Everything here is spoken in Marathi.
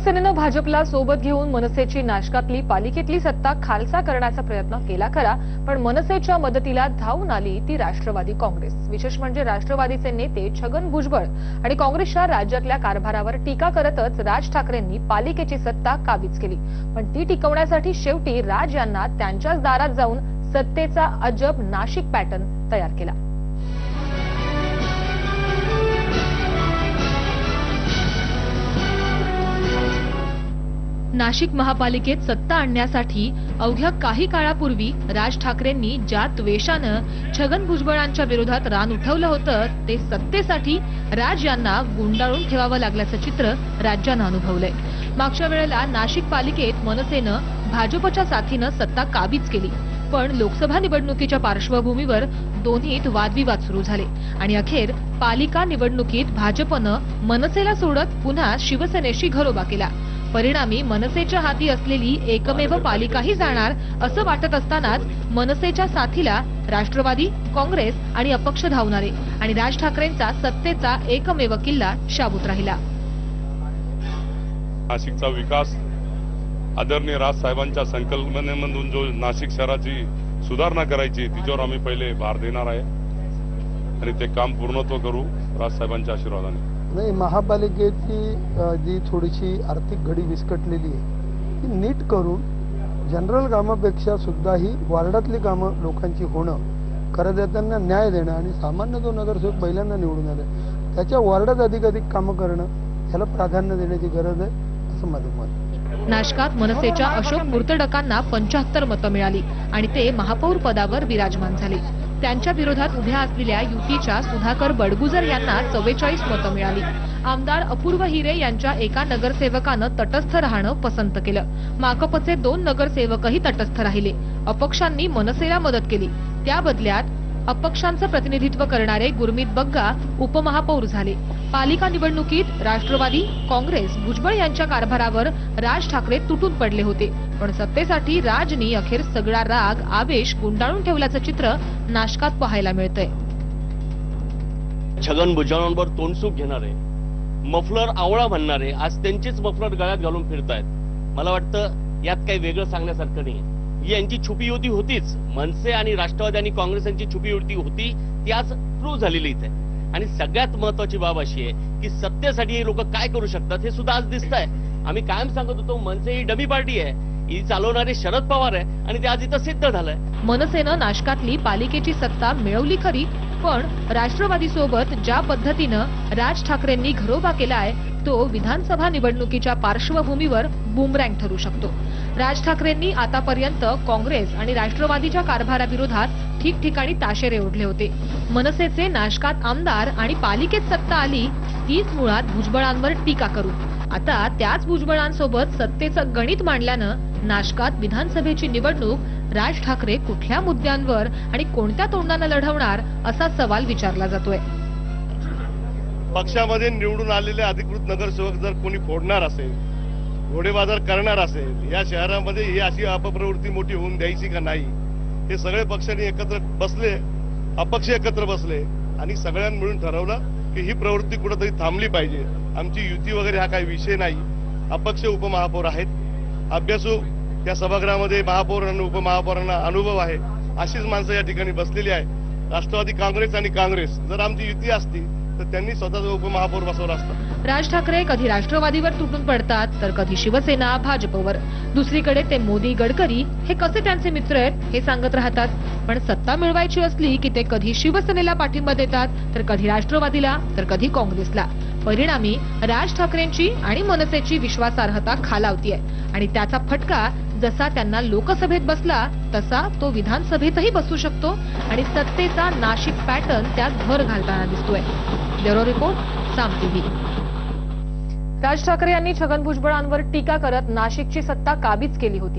शिवसेनेनं भाजपला सोबत घेऊन मनसेची नाशकातली पालिकेतली सत्ता खालसा करण्याचा प्रयत्न केला खरा पण मनसेच्या मदतीला धावून आली ती राष्ट्रवादी काँग्रेस. विशेष म्हणजे राष्ट्रवादीचे नेते छगन भुजबळ आणि काँग्रेसच्या राज्यातल्या कारभारावर टीका करतच राज ठाकरेंनी पालिकेची सत्ता काबीज केली. पण ती टिकवण्यासाठी शेवटी राज यांना त्यांच्याच दारात जाऊन सत्तेचा अजब नाशिक पॅटर्न तयार केला. नाशिक महापालिकेत सत्ता आणण्यासाठी अवघ्या काही काळापूर्वी राज ठाकरेंनी ज्या द्वेषानं छगन भुजबळांच्या विरोधात रान उठवलं होतं ते सत्तेसाठी राज यांना गुंडाळून ठेवावं लागल्याचं चित्र राज्यानं अनुभवलंय. मागच्या वेळेला नाशिक पालिकेत मनसेनं भाजपच्या साथीनं सत्ता काबीज केली पण लोकसभा निवडणुकीच्या पार्श्वभूमीवर दोन्हीत वादविवाद सुरू झाले. आणि अखेर पालिका निवडणुकीत भाजपनं मनसेला सोडत पुन्हा शिवसेनेशी घरोबा केला. परिणामी मनसेच्या हाती असलेली एकमेव पालिकाही जाणार असं वाटत असतानाच मनसेच्या साथीला राष्ट्रवादी काँग्रेस आणि अपक्ष धावणारे आणि राज ठाकरेंचा सत्तेचा एकमेव किल्ला शाबूत राहिला. नाशिकचा विकास आदरणीय राजसाहेबांच्या संकल्पनेमधून जो नाशिक शहराची सुधारणा करायची तिच्यावर आम्ही पहिले भार देणार आहे. आणि ते काम पूर्णत्व करू राजसाहेबांच्या आशीर्वादाने. नाही महापालिकेची जी थोडीशी आर्थिक घडी विस्कटलेली आहे ती नीट करून जनरल कामापेक्षा सुद्धा ही वार्डातली कामं लोकांची होणं करदात्यांना न्याय देणं आणि सामान्य जो नगरसेवक पहिल्यांदा निवडून आलं. त्याच्या वार्डात अधिकाधिक कामं करणं ह्याला प्राधान्य देण्याची गरज आहे असं माझं मत नाशकात मनसेच्या अशोक मुर्तडकांना पंचाहत्तर मतं मिळाली आणि ते महापौर पदावर विराजमान झाले. त्यांच्या विरोधात उभ्या असलेल्या युतीच्या सुधाकर बडगुजर यांना चव्वेचाळीस मतं मिळाली. आमदार अपूर्व हिरे यांच्या एका नगरसेवकानं तटस्थ राहणं पसंत केलं. माकपचे दोन नगरसेवकही तटस्थ राहिले. अपक्षांनी मनसेला मदत केली. त्या बदल्यात अपक्षांचं प्रतिनिधित्व करणारे गुरमीत बग्गा उपमहापौर झाले. पालिका निवडणुकीत राष्ट्रवादी काँग्रेस भुजबळ यांच्या कारभारावर राज ठाकरे तुटून पडले होते. पण सत्तेसाठी राजनी अखेर सगळा राग आवेश गुंडाळून ठेवल्याचं चित्र नाशकात पाहायला मिळतंय. छगन भुजबळांवर तोंडसूक घेणारे मफलर आवळा म्हणणारे आज त्यांचीच मफलर गळ्यात घालून फिरतायत. मला वाटतं यात काही वेगळं सांगण्यासारखं नाही ही यांची छुपी युती होतीच. मनसे आणि राष्ट्रवादी आणि काँग्रेस यांची छुपी युती होती ती आज प्रूव्ह झालेली इथे. आणि सगळ्यात महत्वाची बाब अशी आहे की सत्तेसाठी हे लोक काय करू शकतात हे सुद्धा आज दिसत आहे आम्ही कायम सांगत होतो मनसे ही डमी पार्टी आहे. ही चालवणारे शरद पवार आहे आणि ते आज इथं सिद्ध झालंय. मनसेनं नाशकातली पालिकेची सत्ता मिळवली खरी पण राष्ट्रवादी सोबत ज्या पद्धतीनं राज ठाकरेंनी घरोबा केलाय तो विधानसभा निवडणुकीच्या पार्श्वभूमीवर बुमरँग ठरू शकतो. राज ठाकरेंनी आतापर्यंत काँग्रेस आणि राष्ट्रवादीच्या कारभाराविरोधात ठिकठिकाणी ताशेरे ओढले होते. मनसेचे नाशकात आमदार आणि पालिकेत सत्ता आली तीच मुळात भुजबळांवर टीका करू. आता त्याच भुजबळांसोबत सत्तेचं गणित मांडल्यानं नाशकात विधानसभेची निवडणूक राज ठाकरे कुठल्या मुद्द्यांवर आणि कोणत्या तोंडानं लढवणार असा सवाल विचारला जातोय. पक्षामध्ये निवडून आलेले अधिकृत नगरसेवक जर कोणी फोडणार असेल घोडेबाजार करणार असेल या शहरामध्ये ही अशी अपप्रवृत्ती मोठी होऊन द्यायची का नाही? हे सगळे पक्षांनी एकत्र बसले अपक्ष एकत्र बसले आणि सगळ्यांनी मिळून ठरवलं की ही प्रवृत्ती कुठंतरी थांबली पाहिजे. आमची युती वगैरे हा काही विषय नाही. अपक्ष उपमहापौर आहेत. अभ्यासू या सभागृहामध्ये महापौर आणि उपमहापौरांना अनुभव आहे. अशीच माणसं या ठिकाणी बसलेली आहे राष्ट्रवादी काँग्रेस आणि काँग्रेस. जर आमची युती असती तर त्यांनी स्वतःचा उपमहापौर बसवला असता. राज ठाकरे कधी राष्ट्रवादीवर तुटून पडतात तर कधी शिवसेना भाजपवर. दुसरीकडे ते मोदी गडकरी हे कसे त्यांचे मित्र आहेत हे सांगत राहतात. पण सत्ता मिळवायची असली की ते कधी शिवसेनेला पाठिंबा देतात तर कधी राष्ट्रवादीला तर कधी काँग्रेसला. परिणामी राज ठाकरेंची आणि मनसेची विश्वासार्हता खालावतीये. आणि त्याचा फटका जसा त्यांना लोकसभेत बसला तसा तो विधानसभेतही बसू शकतो आणि सत्तेचा नाशिक पॅटर्न त्यात भर घालताना दिसतोय. Bureau report Saam TV Raj Thackeray यांनी छगन भुजबळांवर टीका करत नाशिकची सत्ता काबीज केली होती.